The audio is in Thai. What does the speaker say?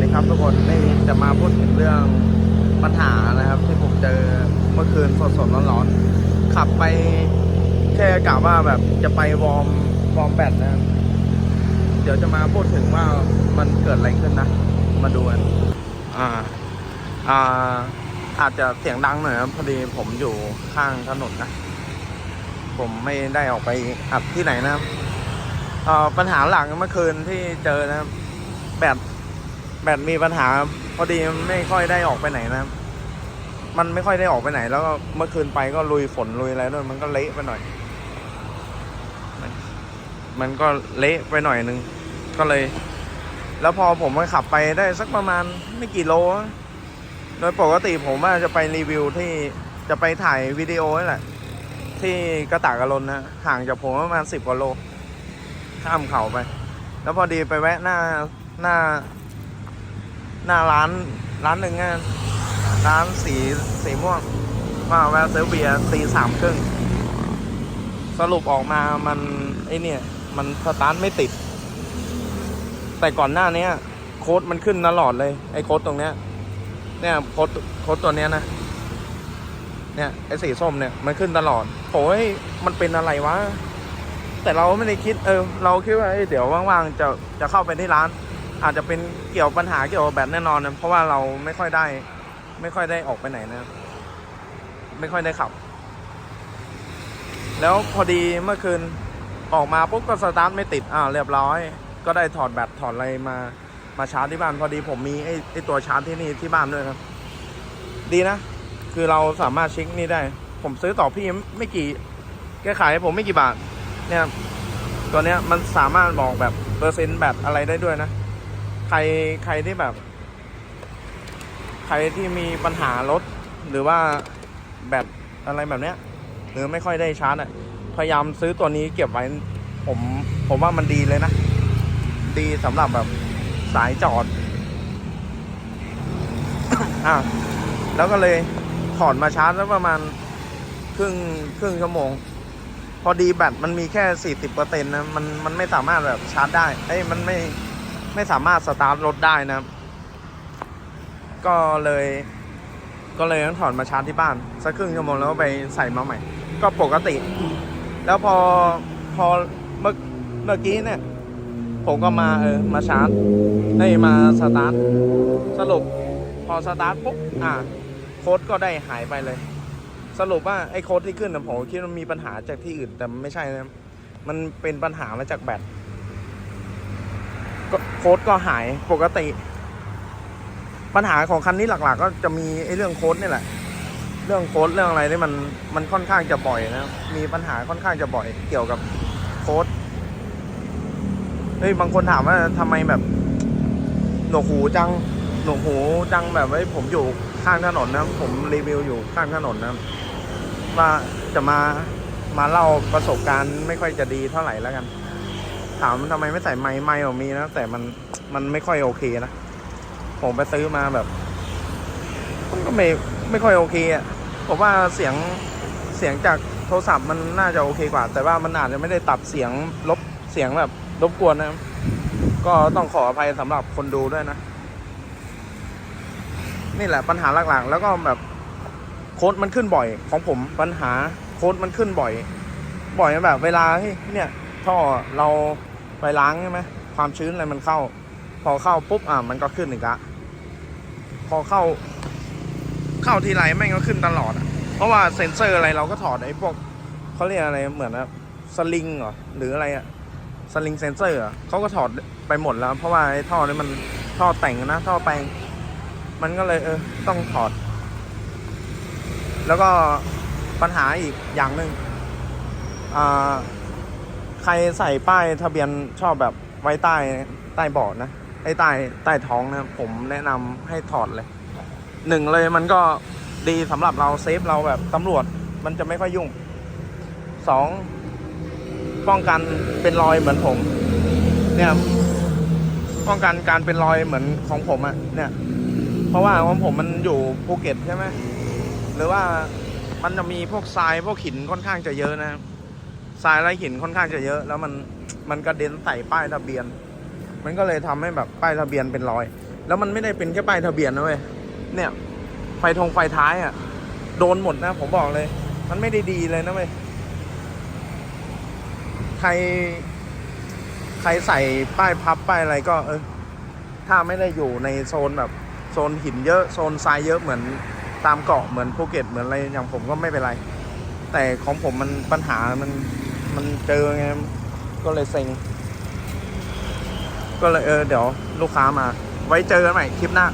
ดีครับทุกคนนี่จะมาพูดถึงเรื่องปัญหานะครับ ที่ผมเจอเมื่อคืนสดๆร้อนๆขับไปแค่กะว่าแบบจะไปวอร์มวอร์มแบตนะครับเดี๋ยวจะมาพูดถึงว่ามันเกิดอะไรขึ้นนะ มาดูกันอ่าอ่าอาจจะเสียงดังหน่อยครับพอดีผมอยู่ข้างถนนนะ ผมไม่ได้ออกไปอัดที่ไหนนะครับปัญหาหลักเมื่อคืนที่เจอนะครับแบต แบตมีปัญหา พอดีไม่ค่อยได้ออกไปไหนนะ มันไม่ค่อยได้ออกไปไหน แล้วก็เมื่อคืนไปก็ลุยฝนลุยอะไรด้วย มันก็เละไปหน่อย มันก็เละไปหน่อยนึง ก็เลย แล้วพอผมมาขับไปได้สักประมาณไม่กี่โล โดยปกติผมว่าจะไปรีวิวที่จะไปถ่ายวิดีโอนี่แหละ ที่กระตากกระลนนะห่างจากผมประมาณสิบกว่าโล ข้ามเขาไป แล้วพอดีไปแวะหน้าหน้า หน้าร้านร้านหนึ่งอะร้านสีสีม่วง มาแวะซื้อเบียร์ตีสามครึ่ง สรุปออกมามันไอเนี่ย มันสตาร์ทไม่ติด แต่ก่อนหน้านี้โค้ดมันขึ้นตลอดเลย ไอโค้ดตรงเนี้ย เนี่ยโค้ดโค้ดตัวเนี้ยนะ เนี่ยไอสีส้มเนี่ยมันขึ้นตลอดโอ้ยมันเป็นอะไรวะแต่เราไม่ได้คิดเออ เราคิดว่าเเดี๋ยวว่างๆจะจะเข้าไปที่ร้าน อาจจะเป็นเกี่ยวปัญหาเกี่ยวกับแบตแน่นอนนะเพราะว่าเราไม่ค่อยได้ ไม่ค่อยได้ออกไปไหนนะ ไม่ค่อยได้ขับ แล้วพอดีเมื่อคืนออกมาปุ๊บก็สตาร์ทไม่ติดอ่าเรียบร้อย ก็ได้ถอดแบตถอดอะไรมามาชาร์จที่บ้านพอดีผมมีไอ้ไอ้ตัวชาร์จที่นี่ที่บ้านด้วยครับ ดีนะ คือเราสามารถเช็คนี่ได้ ผมซื้อต่อพี่ไม่กี่แกขายให้ผมไม่กี่บาท เนี่ย ตัวเนี้ยมันสามารถบอกแบบเปอร์เซ็นต์แบตอะไรได้ด้วยนะ ใครใครที่แบบ ใครที่มีปัญหารถ หรือว่าแบตอะไรแบบเนี้ย หรือไม่ค่อยได้ชาร์จอะพยายามซื้อตัวนี้เก็บไว้ผมผมว่ามันดีเลยนะ ดีสำหรับแบบสายจอดอะแล้วก็เลยถอดมาชาร์จแล้วประมาณครึ่งครึ่งชั่วโมง พอดีแบตมันมีแค่สี่สิบเปอร์เซ็นต์นะ มันมันไม่สามารถแบบชาร์จได้ เอ้ยมันไม่ ไม่สามารถสตาร์ทรถได้นะครับ ก็เลย ก็เลยต้องถอดมาชาร์จที่บ้าน สักครึ่งชั่วโมงแล้วไปใส่มาใหม่ ก็ปกติ แล้วพอพอเมื่อเมื่อกี้เนี่ย ผมก็มาเออมาชาร์จได้มาสตาร์ทสรุป พอสตาร์ทปุ๊บอ่าโค้ดก็ได้หายไปเลย สรุปว่าไอ้โค้ดที่ขึ้นผมคิดว่ามีปัญหาจากที่อื่นแต่ไม่ใช่นะมันเป็นปัญหามาจากแบต โค้ดก็หายปกติ ปัญหาของคันนี้หลัก ๆ ก็จะมีไอ้เรื่องโค้ดนี่แหละ เรื่องโค้ดเรื่องอะไรนี่มันมันค่อนข้างจะบ่อยนะมีปัญหาค่อนข้างจะบ่อยเกี่ยวกับโค้ดเฮ้ยบางคนถามว่าทำไมแบบหนวกหูจังหนวกหูจังแบบว่าผมอยู่ข้างถนนนะผมรีวิวอยู่ข้างถนนนะว่าจะมามาเล่าประสบการณ์ไม่ค่อยจะดีเท่าไหร่แล้วกัน ถามมันทำไมไม่ใส่ไม้ไม้ผมมีนะแต่มันมันไม่ค่อยโอเคนะผมไปซื้อมาแบบมันก็ไม่ไม่ค่อยโอเคอะผมว่าเสียงเสียงจากโทรศัพท์มันน่าจะโอเคกว่า แต่ว่ามันอาจจะไม่ได้ตัดเสียงลบเสียงแบบรบกวนนะก็ต้องขออภัยสำหรับคนดูด้วยนะ นี่แหละปัญหาหลักๆ แล้วก็แบบโค้ดมันขึ้นบ่อย ของผมปัญหาโค้ดมันขึ้นบ่อย บ่อยแบบเวลาเนี่ยท่อเรา ไปล้างใช่ไหมความชื้นอะไรมันเข้า พอเข้าปุ๊บอะมันก็ขึ้นอีกละพอเข้า เข้าทีไรแม่งก็ขึ้นตลอดอะ เพราะว่าเซ็นเซอร์อะไรเราก็ถอดไอ้พวกเขาเรียกอะไรเหมือนนะสลิงเหรอหรืออะไรอะสลิงเซนเซอร์อะเขาก็ถอดไปหมดแล้ว เพราะว่าไอ้ท่อนี้มันท่อแต่งนะท่อแปลง มันก็เลยเออต้องถอด แล้วก็ปัญหาอีกอย่างหนึ่งอ่า ใครใส่ป้ายทะเบียนชอบแบบไว้ใต้ใต้เบาะนะไอ้ใต้ใต้ท้องนะผมแนะนำให้ถอดเลยหนึ่งเลยมันก็ดีสำหรับเราเซฟเราแบบตำรวจมันจะไม่ค่อยยุ่งสองป้องกันเป็นรอยเหมือนผม เนี่ยป้องกันการเป็นรอยเหมือนของผมอะเนี่ย เพราะว่าของผมมันอยู่ภูเก็ตใช่ไหมหรือว่ามันจะมีพวกทรายพวกหินค่อนข้างจะเยอะนะครับ ทรายและหินค่อนข้างจะเยอะ แล้วมันมันกระเด็นใส่ป้ายทะเบียน มันก็เลยทำให้แบบป้ายทะเบียนเป็นรอย แล้วมันไม่ได้เป็นแค่ป้ายทะเบียนนะเว้ยเนี่ยไฟทงไฟท้ายอะ่ะ โดนหมดนะผมบอกเลย มันไม่ได้ดีเลยนะเว้ยใคร ใครใส่ป้ายพับป้ายอะไรก็ เออถ้าไม่ได้อยู่ในโซนแบบ โซนหินเยอะโซนทรายเยอะเหมือนตามเกาะเหมือนภูเก็ตเหมือนอะไรอย่างผมก็ไม่เป็นไร แต่ของผมมันปัญหามัน มันเจอไงก็เลยเซ็ง ก็เลยเออเดี๋ยวลูกค้ามา ไว้เจอกันใหม่คลิปหน้า